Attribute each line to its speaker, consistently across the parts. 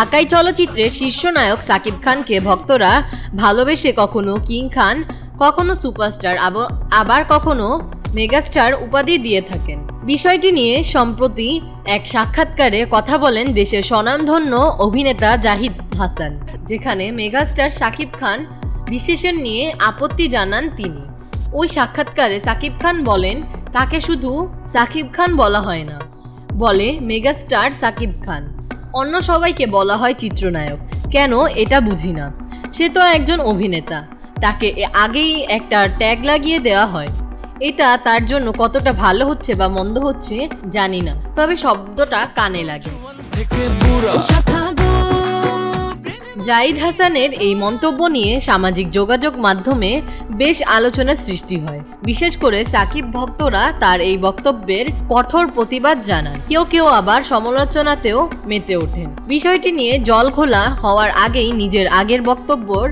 Speaker 1: ঢাকাই চলচ্চিত্রের শীর্ষ নায়ক সাকিব খানকে ভক্তরা ভালোবেসে কখনো কিং খান, কখনো সুপারস্টার, আব- আবার কখনো মেগাস্টার উপাধি দিয়ে থাকেন। বিষয়টি নিয়ে সম্প্রতি এক সাক্ষাৎকারে কথা বলেন দেশের স্বনামধন্য অভিনেতা জাহিদ হাসান, যেখানে মেগাস্টার সাকিব খান বিশেষণ নিয়ে আপত্তি জানান তিনি। ওই সাক্ষাৎকারে সাকিব খান বলেন, তাকে শুধু সাকিব খান বলা হয় না। বলে মেগাস্টার সাকিব খান। অন্য সবাইকে বলা হয় চিত্রনায়ক। কেন? এটা বুঝি না। সে তো একজন অভিনেতা। তাকে আগেই একটা ট্যাগ লাগিয়ে দেওয়া হয়। এটা তার জন্য কতটা ভালো হচ্ছে বা মন্দ হচ্ছে জানি না। তবে শব্দটা কানে লাগে। জাহিদ হাসানের এই মন্তব্য নিয়ে সামাজিক যোগাযোগ মাধ্যমে বেশ আলোচনার সৃষ্টি হয়। বিশেষ করে সাকিব ভক্তরা তার এই বক্তব্যের কঠোর প্রতিবাদ জানান। কেউ কেউ আবার সমালোচনাতেও মেতে ওঠেন। বিষয়টি নিয়ে জল খোলা হওয়ার আগেই নিজের আগের বক্তব্যর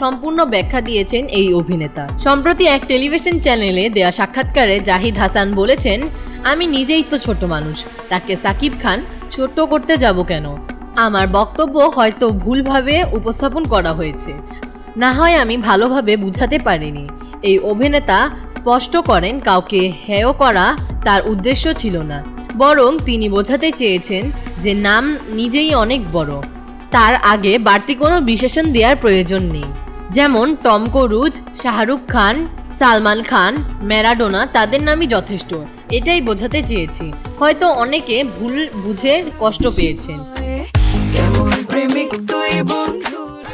Speaker 1: সম্পূর্ণ ব্যাখ্যা দিয়েছেন এই অভিনেতা। সম্প্রতি এক টেলিভিশন চ্যানেলে দেয়া সাক্ষাৎকারে জাহিদ হাসান বলেছেন, আমি নিজেই তো ছোট মানুষ, তাকে সাকিব খান ছোট করতে যাব কেন? আমার বক্তব্য হয়তো ভুলভাবে উপস্থাপন করা হয়েছে। না হয় আমি ভালোভাবে বুঝাতে পারিনি। এই অভিনেতা স্পষ্ট করেন কাউকে হেয় করা তার উদ্দেশ্য ছিল না। বরং তিনি বোঝাতে চেয়েছেন যে নাম নিজেই অনেক বড়। তার আগে বাড়তি কোনো বিশেষণ দেওয়ার প্রয়োজন নেই। যেমন Tom Cruise, Shahrukh Khan, Salman Khan, Maradona তাদের নামই যথেষ্ট। এটাই বোঝাতে চেয়েছি। হয়তো অনেকে ভুল বুঝে কষ্ট পেয়েছেন।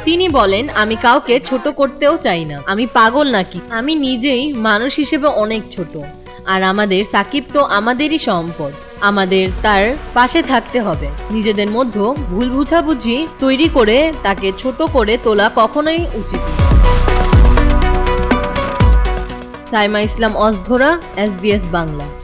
Speaker 1: তিনি বলেন, আমি কাউকে ছোট করতেও চাই না। আমি পাগল নাকি? আমি নিজেই মানুষ হিসেবে অনেক ছোট। আর আমাদের সাকিব তো আমাদেরই সম্পদ। আমাদের তার পাশে থাকতে হবে। নিজেদের মধ্যে ভুল বুঝাবুঝি তৈরি করে তাকে ছোট করে তোলা কখনোই উচিত। সাইমা ইসলাম অধরা এসবিএস বাংলা।